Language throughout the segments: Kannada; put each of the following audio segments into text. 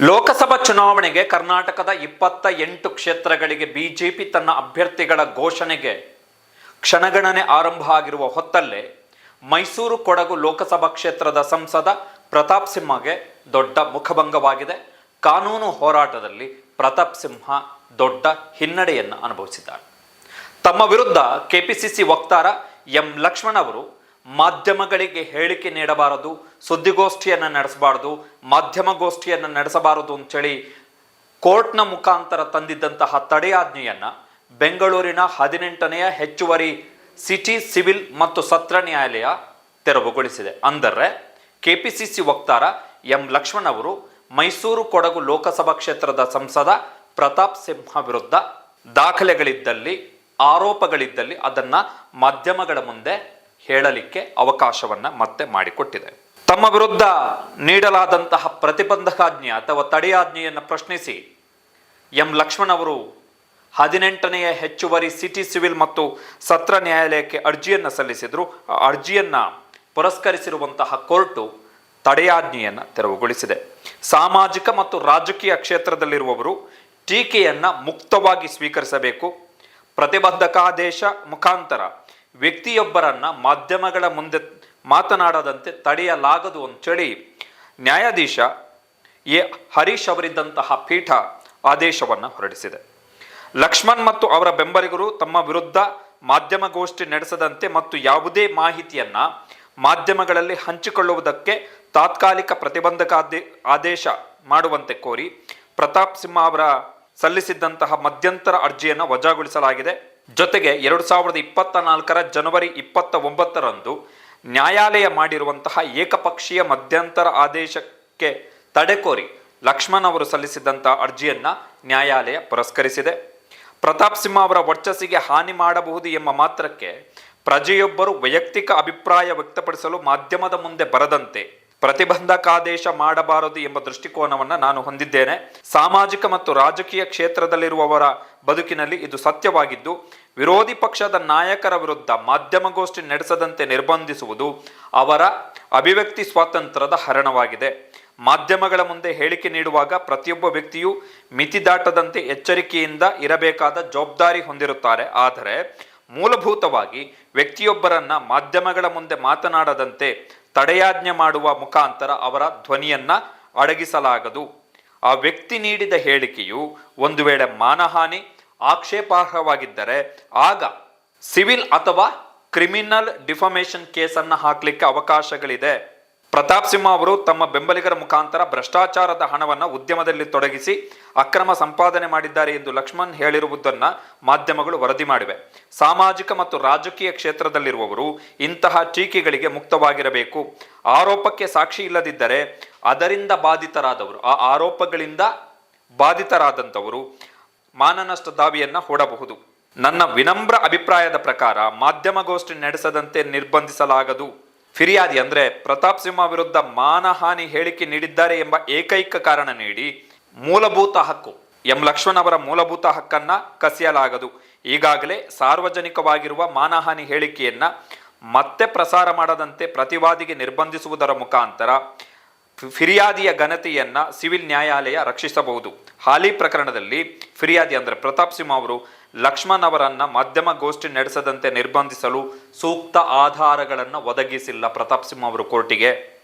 ಲೋಕಸಭಾ ಚುನಾವಣೆಗೆ ಕರ್ನಾಟಕದ ಇಪ್ಪತ್ತ ಎಂಟು ಕ್ಷೇತ್ರಗಳಿಗೆ ಬಿಜೆಪಿ ತನ್ನ ಅಭ್ಯರ್ಥಿಗಳ ಘೋಷಣೆಗೆ ಕ್ಷಣಗಣನೆ ಆರಂಭ ಆಗಿರುವ ಹೊತ್ತಲ್ಲೇ ಮೈಸೂರು ಕೊಡಗು ಲೋಕಸಭಾ ಕ್ಷೇತ್ರದ ಸಂಸದ ಪ್ರತಾಪ್ ಸಿಂಹಗೆ ದೊಡ್ಡ ಮುಖಭಂಗವಾಗಿದೆ. ಕಾನೂನು ಹೋರಾಟದಲ್ಲಿ ಪ್ರತಾಪ್ ಸಿಂಹ ದೊಡ್ಡ ಹಿನ್ನಡೆಯನ್ನು ಅನುಭವಿಸಿದ್ದಾರೆ ತಮ್ಮ ವಿರುದ್ಧ ಕೆಪಿಸಿಸಿ ವಕ್ತಾರ ಎಂ ಲಕ್ಷ್ಮಣ್ ಅವರು ಮಾಧ್ಯಮಗಳಿಗೆ ಹೇಳಿಕೆ ನೀಡಬಾರದು, ಸುದ್ದಿಗೋಷ್ಠಿಯನ್ನು ನಡೆಸಬಾರದು ಮಾಧ್ಯಮಗೋಷ್ಠಿಯನ್ನು ನಡೆಸಬಾರದು ಅಂತೇಳಿ ಕೋರ್ಟ್ನ ಮುಖಾಂತರ ತಂದಿದ್ದಂತಹ ತಡೆಯಾಜ್ಞೆಯನ್ನು ಬೆಂಗಳೂರಿನ ಹದಿನೆಂಟನೆಯ ಹೆಚ್ಚುವರಿ ಸಿಟಿ, ಸಿವಿಲ್ ಮತ್ತು ಸತ್ರ ನ್ಯಾಯಾಲಯ ತೆರವುಗೊಳಿಸಿದೆ. ಅಂದರೆ ಕೆಪಿಸಿಸಿ ವಕ್ತಾರ ಎಂ ಲಕ್ಷ್ಮಣ್ ಅವರು ಮೈಸೂರು ಕೊಡಗು ಲೋಕಸಭಾ ಕ್ಷೇತ್ರದ ಸಂಸದ ಪ್ರತಾಪ್ ಸಿಂಹ ವಿರುದ್ಧ ದಾಖಲೆಗಳಿದ್ದಲ್ಲಿ, ಆರೋಪಗಳಿದ್ದಲ್ಲಿ ಅದನ್ನು ಮಾಧ್ಯಮಗಳ ಮುಂದೆ ಹೇಳಲಿಕ್ಕೆ ಅವಕಾಶವನ್ನ ಮತ್ತೆ ಮಾಡಿಕೊಟ್ಟಿದೆ. ತಮ್ಮ ವಿರುದ್ಧ ನೀಡಲಾದಂತಹ ಪ್ರತಿಬಂಧಕಾಜ್ಞೆ ಅಥವಾ ತಡೆಯಾಜ್ಞೆಯನ್ನು ಪ್ರಶ್ನಿಸಿ ಎಂ ಲಕ್ಷ್ಮಣ್ ಅವರು ಹದಿನೆಂಟನೆಯ ಹೆಚ್ಚುವರಿ ಸಿಟಿ ಸಿವಿಲ್ ಮತ್ತು ಸತ್ರ ನ್ಯಾಯಾಲಯಕ್ಕೆ ಅರ್ಜಿಯನ್ನು ಸಲ್ಲಿಸಿದ್ರು. ಆ ಅರ್ಜಿಯನ್ನು ಪುರಸ್ಕರಿಸಿರುವಂತಹ ಕೋರ್ಟು ತಡೆಯಾಜ್ಞೆಯನ್ನು ತೆರವುಗೊಳಿಸಿದೆ. ಸಾಮಾಜಿಕ ಮತ್ತು ರಾಜಕೀಯ ಕ್ಷೇತ್ರದಲ್ಲಿರುವವರು ಟೀಕೆಯನ್ನು ಮುಕ್ತವಾಗಿ ಸ್ವೀಕರಿಸಬೇಕು. ಪ್ರತಿಬಂಧಕಾದೇಶ ಮುಖಾಂತರ ವ್ಯಕ್ತಿಯೊಬ್ಬರನ್ನ ಮಾಧ್ಯಮಗಳ ಮುಂದೆ ಮಾತನಾಡದಂತೆ ತಡೆಯಲಾಗದು ಅಂತೇಳಿ ನ್ಯಾಯಾಧೀಶ ಎ ಹರೀಶ್ ಅವರಿದ್ದಂತಹ ಪೀಠ ಆದೇಶವನ್ನು ಹೊರಡಿಸಿದೆ. ಲಕ್ಷ್ಮಣ್ ಮತ್ತು ಅವರ ಬೆಂಬಲಿಗರು ತಮ್ಮ ವಿರುದ್ಧ ಮಾಧ್ಯಮಗೋಷ್ಠಿ ನಡೆಸದಂತೆ ಮತ್ತು ಯಾವುದೇ ಮಾಹಿತಿಯನ್ನ ಮಾಧ್ಯಮಗಳಲ್ಲಿ ಹಂಚಿಕೊಳ್ಳುವುದಕ್ಕೆ ತಾತ್ಕಾಲಿಕ ಪ್ರತಿಬಂಧಕ ಆದೇ, ಆದೇಶ ಮಾಡುವಂತೆ ಕೋರಿ ಪ್ರತಾಪ್ ಸಿಂಹ ಅವರ ಸಲ್ಲಿಸಿದ್ದಂತಹ ಮಧ್ಯಂತರ ಅರ್ಜಿಯನ್ನು ವಜಾಗೊಳಿಸಲಾಗಿದೆ. ಜೊತೆಗೆ ಎರಡು ಸಾವಿರದ ಇಪ್ಪತ್ತ ನಾಲ್ಕರ ಜನವರಿ ಇಪ್ಪತ್ತ ಒಂಬತ್ತರಂದು ನ್ಯಾಯಾಲಯ ಮಾಡಿರುವಂತಹ ಏಕಪಕ್ಷೀಯ ಮಧ್ಯಂತರ ಆದೇಶಕ್ಕೆ ತಡೆ ಕೋರಿ ಲಕ್ಷ್ಮಣ್ ಅವರು ಸಲ್ಲಿಸಿದಂತಹ ಅರ್ಜಿಯನ್ನ ನ್ಯಾಯಾಲಯ ಪುರಸ್ಕರಿಸಿದೆ. ಪ್ರತಾಪ್ ಸಿಂಹ ಅವರ ವರ್ಚಸ್ಸಿಗೆ ಹಾನಿ ಮಾಡಬಹುದು ಎಂಬ ಮಾತ್ರಕ್ಕೆ ಪ್ರಜೆಯೊಬ್ಬರು ವೈಯಕ್ತಿಕ ಅಭಿಪ್ರಾಯ ವ್ಯಕ್ತಪಡಿಸಲು ಮಾಧ್ಯಮದ ಮುಂದೆ ಬರದಂತೆ ಪ್ರತಿಬಂಧಕಾದೇಶ ಮಾಡಬಾರದು ಎಂಬ ದೃಷ್ಟಿಕೋನವನ್ನು ನಾನು ಹೊಂದಿದ್ದೇನೆ. ಸಾಮಾಜಿಕ ಮತ್ತು ರಾಜಕೀಯ ಕ್ಷೇತ್ರದಲ್ಲಿರುವವರ ಬದುಕಿನಲ್ಲಿ ಇದು ಸತ್ಯವಾಗಿದ್ದು ವಿರೋಧಿ ಪಕ್ಷದ ನಾಯಕರ ವಿರುದ್ಧ ಮಾಧ್ಯಮಗೋಷ್ಠಿ ನಡೆಸದಂತೆ ನಿರ್ಬಂಧಿಸುವುದು ಅವರ ಅಭಿವ್ಯಕ್ತಿ ಸ್ವಾತಂತ್ರ್ಯದ ಹರಣವಾಗಿದೆ. ಮಾಧ್ಯಮಗಳ ಮುಂದೆ ಹೇಳಿಕೆ ನೀಡುವಾಗ ಪ್ರತಿಯೊಬ್ಬ ವ್ಯಕ್ತಿಯು ಮಿತಿ ದಾಟದಂತೆ ಎಚ್ಚರಿಕೆಯಿಂದ ಇರಬೇಕಾದ ಜವಾಬ್ದಾರಿ ಹೊಂದಿರುತ್ತಾರೆ. ಆದರೆ ಮೂಲಭೂತವಾಗಿ ವ್ಯಕ್ತಿಯೊಬ್ಬರನ್ನ ಮಾಧ್ಯಮಗಳ ಮುಂದೆ ಮಾತನಾಡದಂತೆ ತಡೆಯಾಜ್ಞೆ ಮಾಡುವ ಮುಖಾಂತರ ಅವರ ಧ್ವನಿಯನ್ನ ಅಡಗಿಸಲಾಗದು. ಆ ವ್ಯಕ್ತಿ ನೀಡಿದ ಹೇಳಿಕೆಯು ಒಂದು ವೇಳೆ ಮಾನಹಾನಿ ಆಕ್ಷೇಪಾರ್ಹವಾಗಿದ್ದರೆ ಆಗ ಸಿವಿಲ್ ಅಥವಾ ಕ್ರಿಮಿನಲ್ ಡಿಫಮೇಷನ್ ಕೇಸನ್ನು ಹಾಕಲಿಕ್ಕೆ ಅವಕಾಶಗಳಿದೆ. ಪ್ರತಾಪ್ ಸಿಂಹ ಅವರು ತಮ್ಮ ಬೆಂಬಲಿಗರ ಮುಖಾಂತರ ಭ್ರಷ್ಟಾಚಾರದ ಹಣವನ್ನು ಉದ್ಯಮದಲ್ಲಿ ತೊಡಗಿಸಿ ಅಕ್ರಮ ಸಂಪಾದನೆ ಮಾಡಿದ್ದಾರೆ ಎಂದು ಲಕ್ಷ್ಮಣ್ ಹೇಳಿರುವುದನ್ನ ಮಾಧ್ಯಮಗಳು ವರದಿ ಮಾಡಿವೆ. ಸಾಮಾಜಿಕ ಮತ್ತು ರಾಜಕೀಯ ಕ್ಷೇತ್ರದಲ್ಲಿರುವವರು ಇಂತಹ ಟೀಕೆಗಳಿಗೆ ಮುಕ್ತವಾಗಿರಬೇಕು. ಆರೋಪಕ್ಕೆ ಸಾಕ್ಷಿ ಇಲ್ಲದಿದ್ದರೆ ಅದರಿಂದ ಬಾಧಿತರಾದವರು, ಆ ಆರೋಪಗಳಿಂದ ಬಾಧಿತರಾದಂಥವರು ಮಾನನಷ್ಟ ದಾವಿಯನ್ನ ಹೂಡಬಹುದು. ನನ್ನ ವಿನಮ್ರ ಅಭಿಪ್ರಾಯದ ಪ್ರಕಾರ ಮಾಧ್ಯಮಗೋಷ್ಠಿ ನಡೆಸದಂತೆ ನಿರ್ಬಂಧಿಸಲಾಗದು. ಫಿರ್ಯಾದಿ ಅಂದ್ರೆ ಪ್ರತಾಪ್ ಸಿಂಹ ವಿರುದ್ಧ ಮಾನಹಾನಿ ಹೇಳಿಕೆ ನೀಡಿದ್ದಾರೆ ಎಂಬ ಏಕೈಕ ಕಾರಣ ನೀಡಿ ಮೂಲಭೂತ ಹಕ್ಕು. ಎಂ ಲಕ್ಷ್ಮಣ್ ಅವರ ಮೂಲಭೂತ ಹಕ್ಕನ್ನ ಕಸಿಯಲಾಗದು. ಈಗಾಗಲೇ ಸಾರ್ವಜನಿಕವಾಗಿರುವ ಮಾನಹಾನಿ ಹೇಳಿಕೆಯನ್ನ ಮತ್ತೆ ಪ್ರಸಾರ ಮಾಡದಂತೆ ಪ್ರತಿವಾದಿಗೆ ನಿರ್ಬಂಧಿಸುವುದರ ಮುಖಾಂತರ ಫಿರ್ಯಾದಿಯ ಘನತೆಯನ್ನ ಸಿವಿಲ್ ನ್ಯಾಯಾಲಯ ರಕ್ಷಿಸಬಹುದು. ಹಾಲಿ ಪ್ರಕರಣದಲ್ಲಿ ಫಿರ್ಯಾದಿ ಅಂದರೆ ಪ್ರತಾಪ್ ಸಿಂಹ ಅವರು ಲಕ್ಷ್ಮಣ್ ಅವರನ್ನ ಮಾಧ್ಯಮಗೋಷ್ಠಿ ನಡೆಸದಂತೆ ನಿರ್ಬಂಧಿಸಲು ಸೂಕ್ತ ಆಧಾರಗಳನ್ನು ಒದಗಿಸಿಲ್ಲ ಪ್ರತಾಪ್ ಸಿಂಹ ಅವರು ಕೋರ್ಟಿಗೆ.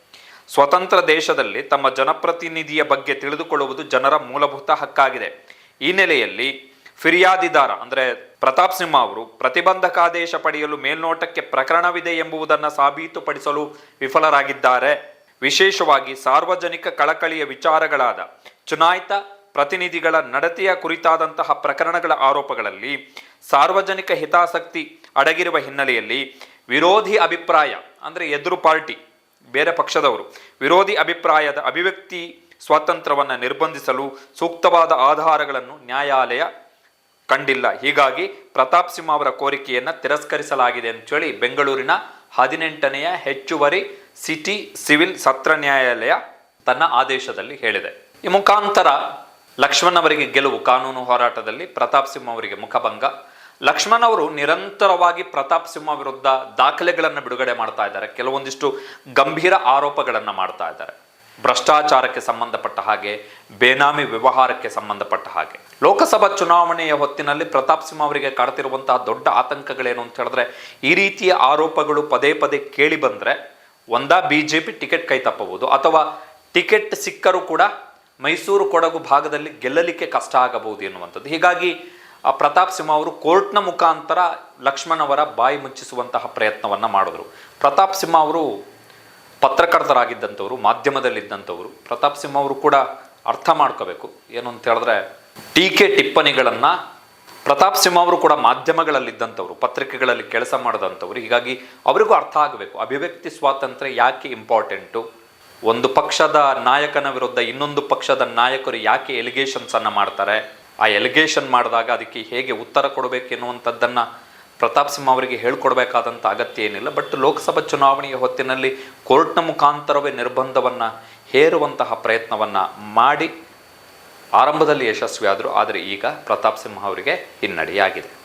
ಸ್ವತಂತ್ರ ದೇಶದಲ್ಲಿ ತಮ್ಮ ಜನಪ್ರತಿನಿಧಿಯ ಬಗ್ಗೆ ತಿಳಿದುಕೊಳ್ಳುವುದು ಜನರ ಮೂಲಭೂತ ಹಕ್ಕಾಗಿದೆ. ಈ ನೆಲೆಯಲ್ಲಿ ಫಿರ್ಯಾದಿದಾರ ಅಂದರೆ ಪ್ರತಾಪ್ ಸಿಂಹ ಅವರು ಪ್ರತಿಬಂಧಕಾದೇಶ ಪಡೆಯಲು ಮೇಲ್ನೋಟಕ್ಕೆ ಪ್ರಕರಣವಿದೆ ಎಂಬುದನ್ನು ಸಾಬೀತುಪಡಿಸಲು ವಿಫಲರಾಗಿದ್ದಾರೆ. ವಿಶೇಷವಾಗಿ ಸಾರ್ವಜನಿಕ ಕಳಕಳಿಯ ವಿಚಾರಗಳಾದ ಚುನಾಯಿತ ಪ್ರತಿನಿಧಿಗಳ ನಡತೆಯ ಕುರಿತಾದಂತಹ ಪ್ರಕರಣಗಳ ಆರೋಪಗಳಲ್ಲಿ ಸಾರ್ವಜನಿಕ ಹಿತಾಸಕ್ತಿ ಅಡಗಿರುವ ಹಿನ್ನೆಲೆಯಲ್ಲಿ ವಿರೋಧಿ ಅಭಿಪ್ರಾಯ, ಅಂದರೆ ಎದುರು ಪಾರ್ಟಿ, ಬೇರೆ ಪಕ್ಷದವರು ವಿರೋಧಿ ಅಭಿಪ್ರಾಯದ ಅಭಿವ್ಯಕ್ತಿ ಸ್ವಾತಂತ್ರ್ಯವನ್ನು ನಿರ್ಬಂಧಿಸಲು ಸೂಕ್ತವಾದ ಆಧಾರಗಳನ್ನು ನ್ಯಾಯಾಲಯ ಕಂಡಿಲ್ಲ. ಹೀಗಾಗಿ ಪ್ರತಾಪ್ ಸಿಂಹ ಅವರ ಕೋರಿಕೆಯನ್ನು ತಿರಸ್ಕರಿಸಲಾಗಿದೆ ಅಂತೇಳಿ ಬೆಂಗಳೂರಿನ ಹದಿನೆಂಟನೆಯ ಹೆಚ್ಚುವರಿ ಸಿಟಿ ಸಿವಿಲ್ ಸತ್ರ ನ್ಯಾಯಾಲಯ ತನ್ನ ಆದೇಶದಲ್ಲಿ ಹೇಳಿದೆ. ಈ ಮುಖಾಂತರ ಲಕ್ಷ್ಮಣ್ ಅವರಿಗೆ ಗೆಲುವು, ಕಾನೂನು ಹೋರಾಟದಲ್ಲಿ ಪ್ರತಾಪ್ ಸಿಂಹ ಅವರಿಗೆ ಮುಖಭಂಗ. ಲಕ್ಷ್ಮಣ್ ಅವರು ನಿರಂತರವಾಗಿ ಪ್ರತಾಪ್ ಸಿಂಹ ವಿರುದ್ಧ ದಾಖಲೆಗಳನ್ನು ಬಿಡುಗಡೆ ಮಾಡ್ತಾ ಇದ್ದಾರೆ. ಕೆಲವೊಂದಿಷ್ಟು ಗಂಭೀರ ಆರೋಪಗಳನ್ನು ಮಾಡ್ತಾ ಇದ್ದಾರೆ. ಭ್ರಷ್ಟಾಚಾರಕ್ಕೆ ಸಂಬಂಧಪಟ್ಟ ಹಾಗೆ, ಬೇನಾಮಿ ವ್ಯವಹಾರಕ್ಕೆ ಸಂಬಂಧಪಟ್ಟ ಹಾಗೆ. ಲೋಕಸಭಾ ಚುನಾವಣೆಯ ಹೊತ್ತಿನಲ್ಲಿ ಪ್ರತಾಪ್ ಸಿಂಹ ಅವರಿಗೆ ಕಾಡ್ತಿರುವಂತಹ ದೊಡ್ಡ ಆತಂಕಗಳೇನು ಅಂತ ಹೇಳಿದ್ರೆ, ಈ ರೀತಿಯ ಆರೋಪಗಳು ಪದೇ ಪದೇ ಕೇಳಿ ಬಂದ್ರೆ, ಒಂದಾ ಪಿ ಟಿಕೆಟ್ ಕೈ ತಪ್ಪಬಹುದು, ಅಥವಾ ಟಿಕೆಟ್ ಸಿಕ್ಕರೂ ಕೂಡ ಮೈಸೂರು ಕೊಡಗು ಭಾಗದಲ್ಲಿ ಗೆಲ್ಲಲಿಕ್ಕೆ ಕಷ್ಟ ಆಗಬಹುದು ಎನ್ನುವಂಥದ್ದು. ಹೀಗಾಗಿ ಪ್ರತಾಪ್ ಸಿಂಹ ಅವರು ಕೋರ್ಟ್ನ ಮುಖಾಂತರ ಲಕ್ಷ್ಮಣ್ ಅವರ ಬಾಯಿ ಮುಚ್ಚಿಸುವಂತಹ ಪ್ರಯತ್ನವನ್ನು ಮಾಡಿದ್ರು. ಪ್ರತಾಪ್ ಸಿಂಹ ಅವರು ಪತ್ರಕರ್ತರಾಗಿದ್ದಂಥವ್ರು, ಮಾಧ್ಯಮದಲ್ಲಿದ್ದಂಥವ್ರು, ಪ್ರತಾಪ್ ಸಿಂಹ ಅವರು ಕೂಡ ಅರ್ಥ ಮಾಡ್ಕೋಬೇಕು. ಏನು ಅಂತ ಹೇಳಿದ್ರೆ, ಟೀಕೆ ಟಿಪ್ಪಣಿಗಳನ್ನು ಪ್ರತಾಪ್ ಸಿಂಹ ಅವರು ಕೂಡ ಮಾಧ್ಯಮಗಳಲ್ಲಿದ್ದಂಥವ್ರು, ಪತ್ರಿಕೆಗಳಲ್ಲಿ ಕೆಲಸ ಮಾಡಿದಂಥವ್ರು. ಹೀಗಾಗಿ ಅವರಿಗೂ ಅರ್ಥ ಆಗಬೇಕು. ಅಭಿವ್ಯಕ್ತಿ ಸ್ವಾತಂತ್ರ್ಯ ಯಾಕೆ ಇಂಪಾರ್ಟೆಂಟು ಒಂದು ಪಕ್ಷದ ನಾಯಕನ ವಿರುದ್ಧ ಇನ್ನೊಂದು ಪಕ್ಷದ ನಾಯಕರು ಯಾಕೆ ಎಲಿಗೇಷನ್ಸ್ ಅನ್ನ ಮಾಡ್ತಾರೆ? ಆ ಎಲಿಗೇಷನ್ ಮಾಡಿದಾಗ ಅದಕ್ಕೆ ಹೇಗೆ ಉತ್ತರ ಕೊಡಬೇಕು ಎನ್ನುವಂಥದ್ದನ್ನ ಪ್ರತಾಪ್ ಸಿಂಹ ಅವರಿಗೆ ಹೇಳ್ಕೊಡ್ಬೇಕಾದಂಥ ಅಗತ್ಯ ಏನಿಲ್ಲ ಬಟ್ ಲೋಕಸಭಾ ಚುನಾವಣೆಯ ಹೊತ್ತಿನಲ್ಲಿ ಕೋರ್ಟ್ನ ಮುಖಾಂತರವೇ ನಿರ್ಬಂಧವನ್ನು ಹೇರುವಂತಹ ಪ್ರಯತ್ನವನ್ನು ಮಾಡಿ, ಆರಂಭದಲ್ಲಿ ಯಶಸ್ವಿಯಾದರು, ಆದರೆ ಈಗ ಪ್ರತಾಪ್ ಸಿಂಹ ಅವರಿಗೆ ಹಿನ್ನಡೆಯಾಗಿದೆ.